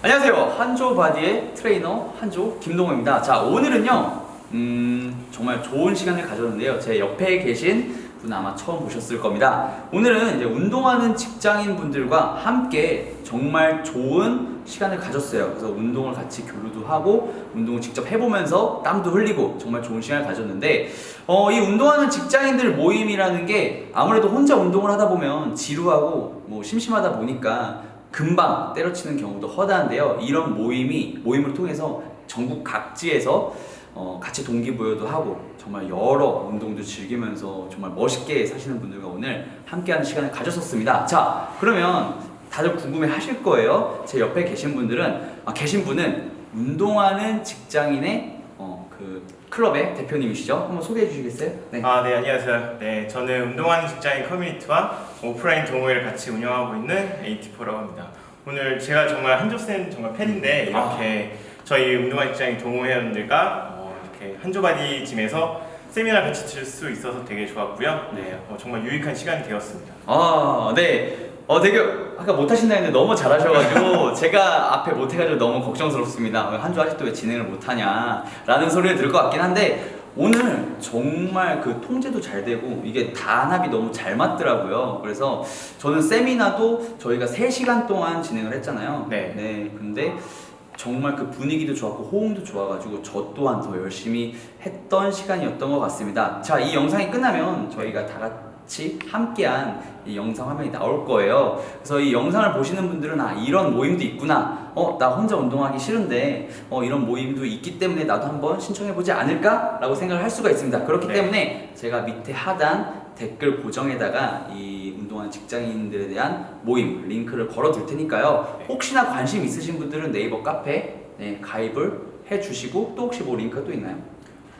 안녕하세요. 한조 바디의 트레이너 한조 김동호입니다. 자, 오늘은요, 음, 정말 좋은 시간을 가졌는데요. 제 옆에 계신 분 아마 처음 보셨을 겁니다. 오늘은 이제 운동하는 직장인 분들과 함께 정말 좋은 시간을 가졌어요. 그래서 운동을 같이 교류도 하고, 운동을 직접 해보면서 땀도 흘리고, 정말 좋은 시간을 가졌는데, 어, 이 운동하는 직장인들 모임이라는 게 아무래도 혼자 운동을 하다 보면 지루하고, 뭐 심심하다 보니까 금방 때려치는 경우도 허다한데요. 이런 모임이 모임을 통해서 전국 각지에서 어, 같이 동기부여도 하고 정말 여러 운동도 즐기면서 정말 멋있게 사시는 분들과 오늘 함께하는 시간을 가졌었습니다. 자, 그러면 다들 궁금해하실 거예요. 제 옆에 계신 분들은 아, 계신 분은 운동하는 직장인의 어, 그 클럽의 대표님이시죠. 한번 소개해 주시겠어요? 네. 아, 네, 안녕하세요. 네, 저는 운동하는 직장인 커뮤니티와 오프라인 동호회를 같이 운영하고 있는 AT4라고 합니다. 오늘 제가 정말 한조쌤 정말 팬인데 이렇게 저희 운동하는 직장인 동호회원들과 어, 이렇게 한조바디 짐에서 세미나 같이 칠 수 있어서 되게 좋았고요. 네, 어, 정말 유익한 시간이 되었습니다. 아, 네. 어, 되게 아까 못하신다 했는데 너무 잘하셔가지고 제가 앞에 못해가지고 너무 걱정스럽습니다. 한 주 아직도 왜 진행을 못하냐라는 소리를 들을 것 같긴 한데 오늘 정말 그 통제도 잘 되고 이게 단합이 너무 잘 맞더라고요. 그래서 저는 세미나도 저희가 3시간 동안 진행을 했잖아요. 네. 네. 근데 정말 그 분위기도 좋았고 호응도 좋아가지고 저 또한 더 열심히 했던 시간이었던 것 같습니다. 자, 이 영상이 끝나면 저희가 다 같이 함께한 이 영상 화면이 나올 거예요. 그래서 이 영상을 보시는 분들은 아 이런 모임도 있구나. 어, 나 혼자 운동하기 싫은데 어 이런 모임도 있기 때문에 나도 한번 신청해 보지 않을까라고 생각을 할 수가 있습니다. 그렇기 네. 때문에 제가 밑에 하단 댓글 고정에다가 이 운동하는 직장인들에 대한 모임 링크를 걸어 둘 테니까요. 혹시나 관심 있으신 분들은 네이버 카페 네, 가입을 해 주시고 또 혹시 뭐 링크가 또 있나요?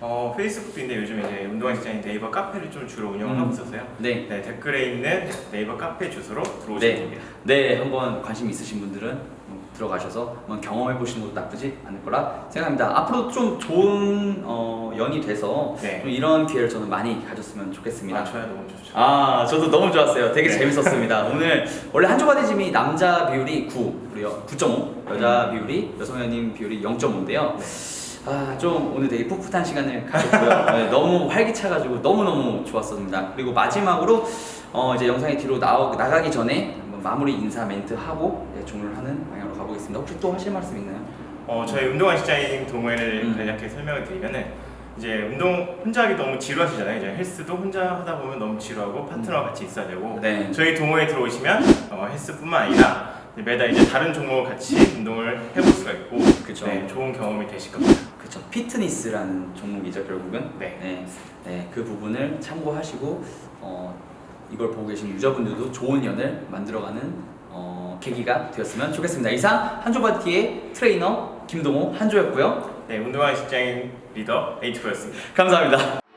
어, 페이스북도 있는데 요즘 이제 운동하는 직장인 네이버 카페를 좀 주로 운영을 음. 하고 있어서요. 네. 네, 댓글에 있는 네이버 카페 주소로 들어오시면 네. 됩니다. 네, 한번 관심 있으신 분들은 음, 들어가셔서 한번 경험해 보시는 것도 나쁘지 않을 거라 생각합니다. 앞으로 좀 좋은 어, 연이 돼서 네. 좀 이런 기회를 저는 많이 가졌으면 좋겠습니다. 아, 저야 너무 좋죠. 아, 저도 너무 좋았어요. 되게 네. 재밌었습니다. 오늘 원래 한조 바디짐이 남자 비율이 9, 그리고 9.5, 여자 비율이 여성 회원님 비율이 0.5인데요. 아, 좀 오늘 되게 풋풋한 시간을 가졌고요. 네, 너무 활기차가지고 너무너무 좋았습니다. 그리고 마지막으로 어, 이제 영상이 뒤로 나오, 나가기 전에 한번 마무리 인사 멘트 하고 네, 종료를 하는 방향으로 가보겠습니다. 혹시 또 하실 말씀 있나요? 어, 저희 운동한 직장인 동호회를 음. 간략하게 설명을 드리면은 이제 운동 혼자 하기 너무 지루하시잖아요. 이제 헬스도 혼자 하다 보면 너무 지루하고 파트너와 같이 있어야 되고 네. 저희 동호회에 들어오시면 어, 헬스뿐만 아니라 매달 이제 다른 종목을 같이 운동을 해볼 수가 있고 그쵸. 네, 좋은 경험이 되실 겁니다. 그쵸. 피트니스라는 종목이죠, 결국은. 네. 네, 네, 그 부분을 참고하시고 어, 이걸 보고 계신 유저분들도 좋은 연을 만들어가는 어, 계기가 되었으면 좋겠습니다. 이상 한조바티의 트레이너 김동호 한조였고요. 네, 운동하는 직장인 리더 에이트프였습니다. 감사합니다.